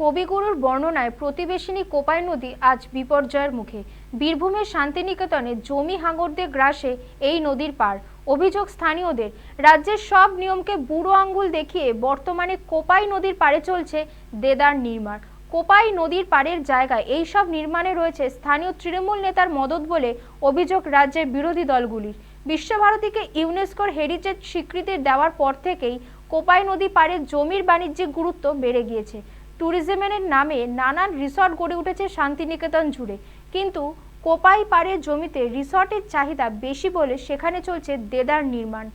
কবিগুরুর বর্ণনায় প্রতিবেশিনী কোপাই নদী আজ বিপর্যয়ের মুখে। বীরভূমের শান্তিনিকেতনে জমি হাঙরদের গ্রাসে এই নদীর পার অভিযোগ স্থানীয়দের, রাজ্যের সব নিয়মকে বুড়ো আঙ্গুল দেখিয়ে বর্তমানে কোপাই নদীর পাড়ে চলছে দেদার নির্মাণ। কোপাই নদীর পাড়ের জায়গায় এই সব নির্মাণে রয়েছে স্থানীয় তৃণমূল নেতার মদত বলে অভিযোগ রাজ্যের বিরোধী দলগুলির। বিশ্বভারতীকে ইউনেস্কোর হেরিটেজ স্বীকৃতি দেওয়ার পর থেকেই কোপাই নদী পাড়ের জমির বাণিজ্যিক গুরুত্ব বেড়ে গিয়েছে। ট্যুরিজমের নামে নানান রিসর্ট গড়ে উঠেছে শান্তিনিকেতন জুড়ে। কিন্তু কোপাই পাড়ের জমিতে রিসর্টের চাহিদা বেশি বলে সেখানে চলছে দেদার নির্মাণ।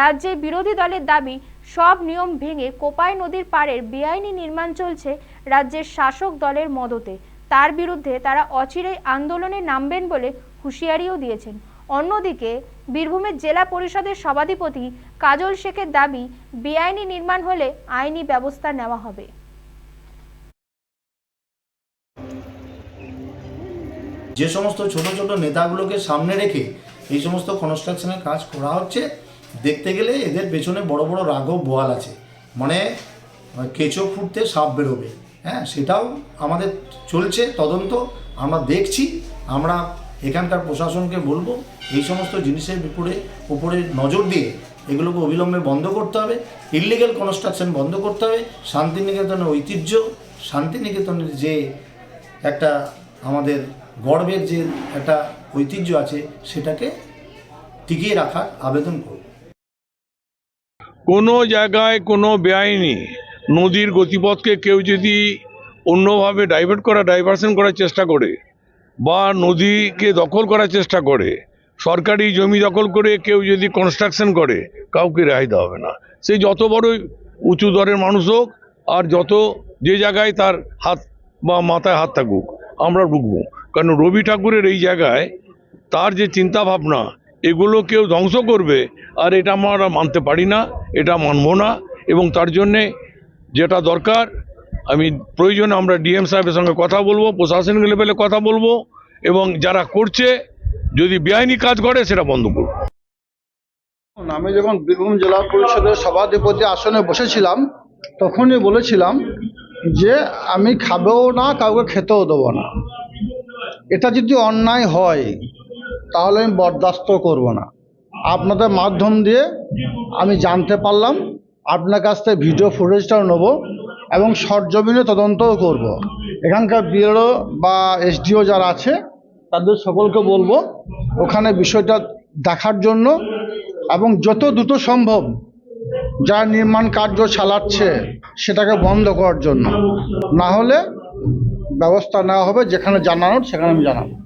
রাজ্যে বিরোধী দলের দাবি, সব নিয়ম ভেঙে কোপাই নদীর পাড়ের বেআইনি নির্মাণ চলছে রাজ্যের শাসক দলের মদতে। তার বিরুদ্ধে তারা অচিরেই আন্দোলনে নামবেন বলে হুঁশিয়ারিও দিয়েছেন। অন্যদিকে বীরভূমের জেলা পরিষদের সভাধিপতি কাজল শেখের দাবি, বেআইনি নির্মাণ হলে আইনি ব্যবস্থা নেওয়া হবে। যে সমস্ত ছোট ছোট নেতাগুলোকে সামনে রেখে এই সমস্ত কনস্ট্রাকশনের কাজ করা হচ্ছে, দেখতে গেলে এদের পেছনে বড় বড় রাঘব বোয়াল আছে। মানে কেঁচো ফুটতে সাপ বেরোবে। হ্যাঁ সেটাও আমাদের চলছে তদন্ত, আমরা দেখছি, আমরা এখানকার প্রশাসনকে বলব, এই সমস্ত জিনিসের উপরে উপরে নজর দিয়ে এগুলোকে অবিলম্বে বন্ধ করতে হবে ইলিগেল কনস্ট্রাকশন বন্ধ করতে হবে, শান্তিনিকেতনের ঐতিহ্য, শান্তিনিকেতনের যে একটা আমাদের গর্বের যে একটা ঐতিহ্য আছে, সেটাকে টিকিয়ে রাখার আবেদন করব। কোনো জায়গায় কোনো বেআইনি নদীর গতিপথকে কেউ যদি অন্যভাবে ডাইভার্ট করা ডাইভারশন করার চেষ্টা করে বা নদীকে দখল করার চেষ্টা করে, সরকারি জমি দখল করে কেউ যদি কনস্ট্রাকশন করে, কাউকে রেহাই দেওয়া হবে না। সে যত বড়ই উঁচু দরের মানুষ হোক আর যত যে জায়গায় তার হাত বা মাথায় হাত থাকুক আমরা ঢুকবো কারণ রবি ঠাকুরের এই জায়গায় তার যে চিন্তা ভাবনা এগুলো কেউ ধ্বংস করবে, আর এটা আমরা মানতে পারি না, এটা মানব না। এবং তার জন্যে যেটা দরকার, আমি প্রয়োজনে আমরা ডিএম সাহেবের সঙ্গে কথা বলব, প্রশাসনিক লেভেলে কথা বলব, এবং যারা করছে, যদি বেআইনি কাজ করে, সেটা বন্ধ করব। আমি যখন বীরভূম জেলা পরিষদের সভাধিপতি আসনে বসেছিলাম, তখনই বলেছিলাম যে আমি খাবেও না, কাউকে খেতেও দেবো না এটা যদি অন্যায় হয়, তাহলে আমি বরদাস্ত করব না আপনাদের মাধ্যম দিয়ে আমি জানতে পারলাম, আপনার কাছ থেকে ভিডিও ফুটেজটাও নেব এবং সরজমিনে তদন্তও করব। এখানকার বিএলও বা এসডিও যারা আছে, তাদের সকলকে বলব, ওখানে বিষয়টা দেখার জন্য এবং যত দ্রুত সম্ভব, যারা নির্মাণ কার্য চালাচ্ছে সেটাকে বন্ধ করার জন্য। না হলে ব্যবস্থা নেওয়া হবে যেখানে জানানোর সেখানে আমি জানাব।